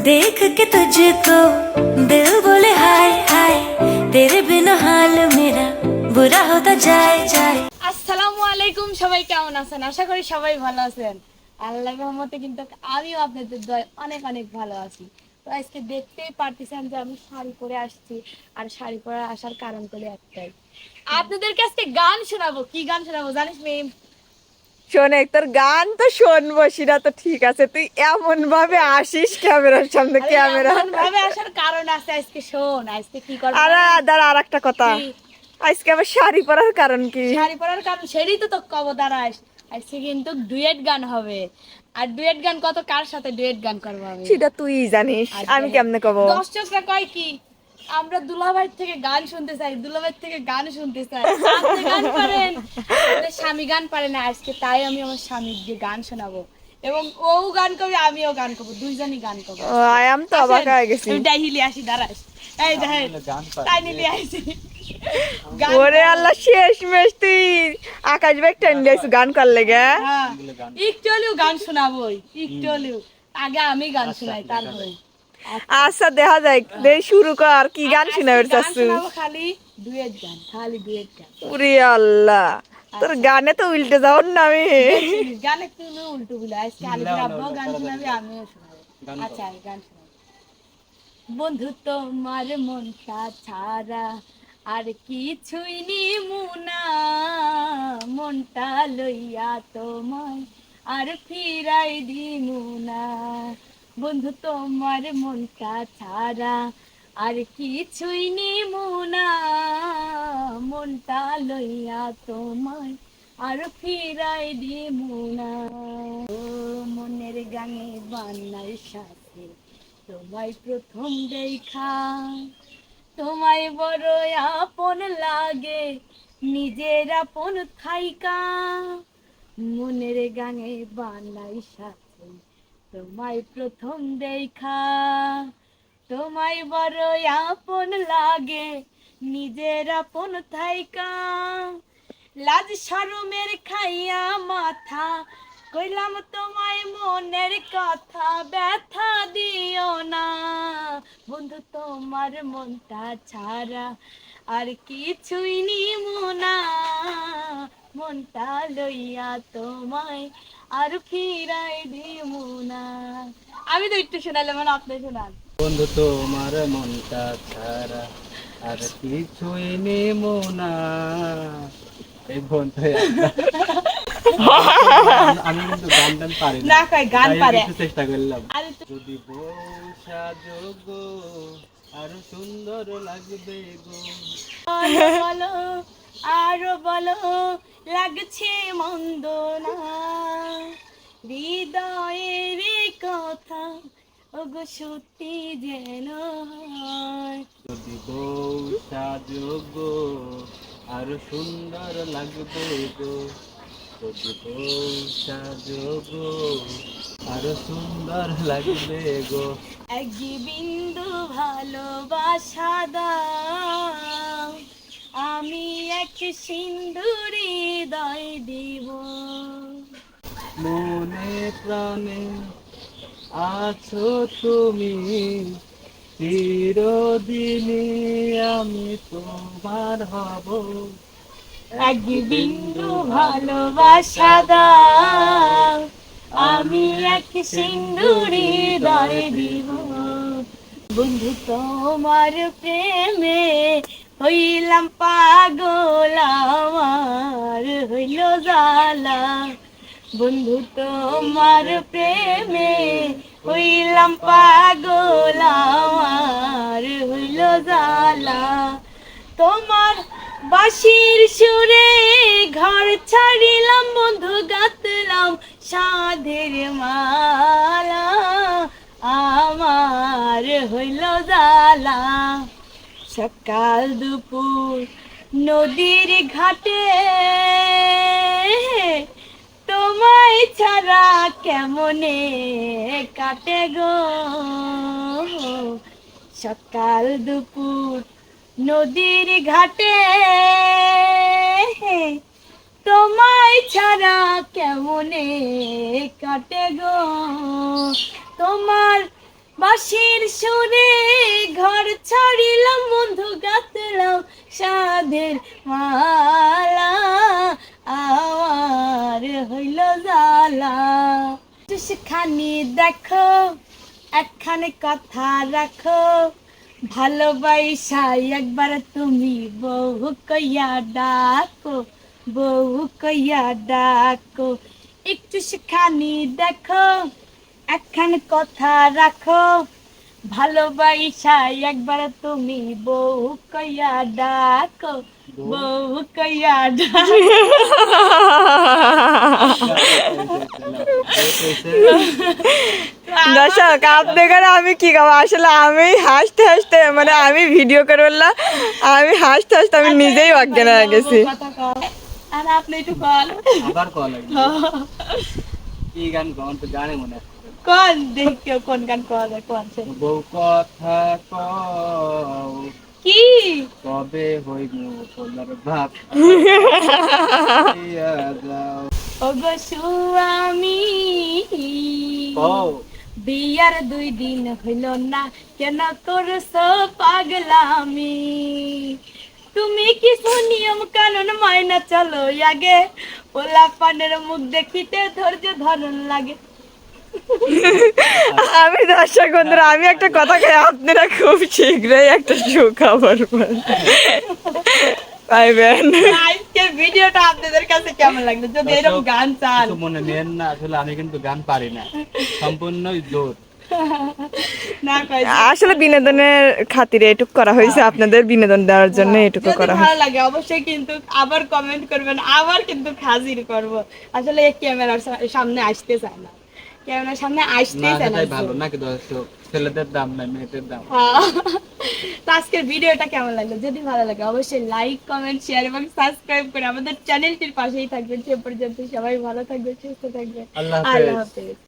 देख के तुझको दिल बोले हाय हाय तेरे बिना हाल मेरा बुरा होता जाए जाए আসসালামু আলাইকুম সবাই কেমন আছেন আশা করি সবাই ভালো আছেন আল্লাহ রহমতে কিন্তু আমিও আপনাদের দয় অনেক অনেক ভালো আছি তো আজকে দেখতেই পারতেছেন যে আমি শাড়ি পরে আসছি আর শাড়ি পরে আসার কারণ করে একটাই আপনাদেরকে আজকে গান শোনাবো কি গান শোনাবো জানিস মেম শোনে তোর গান তো শোনবো সেটা তো ঠিক আছে। তুই এমন ভাবে আসিস ক্যামেরার সামনে ক্যামেরা। ভাবে আসার কারণ আছে আজকে শোন আজকে কি করব? আর দাঁড়া আর একটা কথা আজকে আবার শাড়ি পরার কারণ কি? শাড়ি পরার কারণ সেটাই তো তোর কব দাঁড়াস আজকে কিন্তু ডুয়েট গান হবে। আর ডুয়েট গান কত কার সাথে ডুয়েট গান করব সেটা তুই জানিস আমি কেমনে কব? দর্শকরা কয় কি? আমরা দুলাভাই থেকে গান শুনতে চাই দুলাভাই থেকে গান শুনতে চাই। আপনি গান পারেন স্বামী গান পারে না আজকে তাই আমি আমার স্বামীর দিয়ে গান শোনাবো। এবং ও গান করবে আমিও গান করব দুইজনই গান করব। আই আম তো অবাক হয়ে গেছি। আমি ডাইহিলি আসি দাঁড়াস। এই দেখেন তাই নিলি আসি। ওরে আল্লাহ শেষ মেশ তুই। আকাশ দিয়েছিস গান কর লেগে। হ্যাঁ। একটু হলেও গান শোনাবোই একটু হলেও। আগে আমি গান শোনাই তারপরে। আচ্ছা। দেখা যায় দে শুরু কর কি গান শোনাবে চাচ্ছু খালি ডুয়েট গান খালি ডুয়েট গান। উরে আল্লাহ তোর গানে তো উল্টে যাও না আমি গানে তুমি উল্টো বলে আজকে গান শোনাবে আমিও শোনাবো। আচ্ছা আমি গান শোনাবো। বন্ধু তোমার মনটা ছাড়া আর কি কিছুই নিমুনা মনটা লইয়া তোমায় আর ফিরাই দি দিমুনা বন্ধু, তোমার মনটা ছাড়া আর কিছুই নিমুনা মনটা লইয়া তোমায় আর ফিরাই দিমুনা ও মনের গানে বান্নার সাথে তোমায় প্রথম দেখা। তোমায় বড় আপন লাগে, নিজের আপন থাইকা। মনের গানে বানাই সাথে তোমায় প্রথম দেখা। তোমায় বড় আপন লাগে, নিজের আপন থাইকা। লাজ শরমের খাইয়া মাথা, কইলাম তোমায় মনের কথা, ব্যথা দিও না। বন্ধু, তোমার মনটা ছাড়া আর কিছুই নিমু না। মনটা লইয়া তোমায় আর ফিরাই দিমু না। আমি তো একটু শোনালাম মানে আপনি শোনান। বন্ধু তোমার মনটা ছাড়া আর কিছুই নেমো না। এই বন্ধু আমি কিন্তু গান টান পারি না। কয় গান পারে। একটু চেষ্টা করলাম। যদি বৌসা যোগ আরও সুন্দর লাগবে গো। আরও বলো লাগছে মন্দ না হৃদয়ের কথা ওগো সত্যি যেন। যদি বৌসা যোগ আরও সুন্দর লাগবে গো। যদি বৌসা যোগ আরও সুন্দর লাগবে গো। এক বিন্দু ভালোবাসা দাও। আমি এক সিন্দুরি দয় দিব। মনে প্রাণে আছো তুমি চিরদিনে আমি তোমার হব। এক বিন্দু ভালোবাসা দাও আমি এক সিন্দুরি দয় দিব। বন্ধু তোমার প্রেমে হইলাম পাগল আমার, হইল জালা বন্ধু, তোমার প্রেমে হইলাম পাগল আমার, হইল জালা তোমার বাঁশির সুরে ঘর ছাড়িলাম, বন্ধু, গাতলাম সাধের মালা। আমার হইল জালা সকাল দুপুর নদীর ঘাটে। তোমায় ছাড়া কেমনে কাটে গো? সকাল দুপুর নদীর ঘাটে। তোমায় ছাড়া কেমনে কাটে গো? তোমার বাঁশির সুরে ঘর ছাড়িলাম, বন্ধু গাতলাম সাধের মালা। আমার হইল জালা সেখানে দেখো, একখানে কথা রাখো। ভালোবাসাই একবার তুমি বহু কইয়া ডাকো বহু কইয়া ডাকো। একটু সেখানে দেখো একখান কথা রাখো। ভালোবাসাই একবার তুমি বউ কইয়া ডাকো। বউ? কইয়া ডাকো। দর্শক আপনাদের আমি কি খাব আসলে আমি হাসতে হাসতে মানে আমি ভিডিও করে বললাম আমি হাসতে হাসতে আমি নিজেই অজ্ঞান হয়ে গেছি। আর আপনি একটু কল আবার কল কি গান গান তো জানে মনে হয়। কোন দেখি কেউ কোন গান যায় কোন বউ কথা কও কি? কবে হইব যাও। ওগো সুয়ামি বিয়ার দুই দিন হইল না কেন করছ পাগলামি? তুমি কিছু নিয়ম কানুন মাইনা চলো আগে ওলা পানের মুখ দেখিতে ধৈর্য ধরন লাগে। আমি দর্শক বন্ধুরা আমি একটা কথা খাই আপনারা খুব শীঘ্রই একটা সুখবর। পাইবেন। আজকের ভিডিওটা আপনাদের কাছে কেমন লাগল? যদি এরকম গান চান। মনে নেন না আসলে আমি কিন্তু গান পারি না। সম্পূর্ণ জোর আসলে বিনোদনের খাতিরে এটুকু করা হয়েছে আপনাদের বিনোদন দেওয়ার জন্য এটুকু করা ভালো লাগে অবশ্যই কিন্তু আবার কমেন্ট করবেন আবার কিন্তু হাজির করব। আসলে এই ক্যামেরার সামনে আসতে চায় না। ক্যামেরার সামনে আসতেই ভালো। নাকি দর্শক ছেলেদের দাম নাই মেয়েদের দাম। তো আজকের ভিডিওটা কেমন লাগল? যদি ভালো লাগে অবশ্যই লাইক কমেন্ট শেয়ার এবং সাবস্ক্রাইব করে আমাদের চ্যানেলটির পাশেই থাকবেন। সে পর্যন্ত সবাই ভালো থাকবে সুস্থ থাকবে আল্লাহ হাফেজ।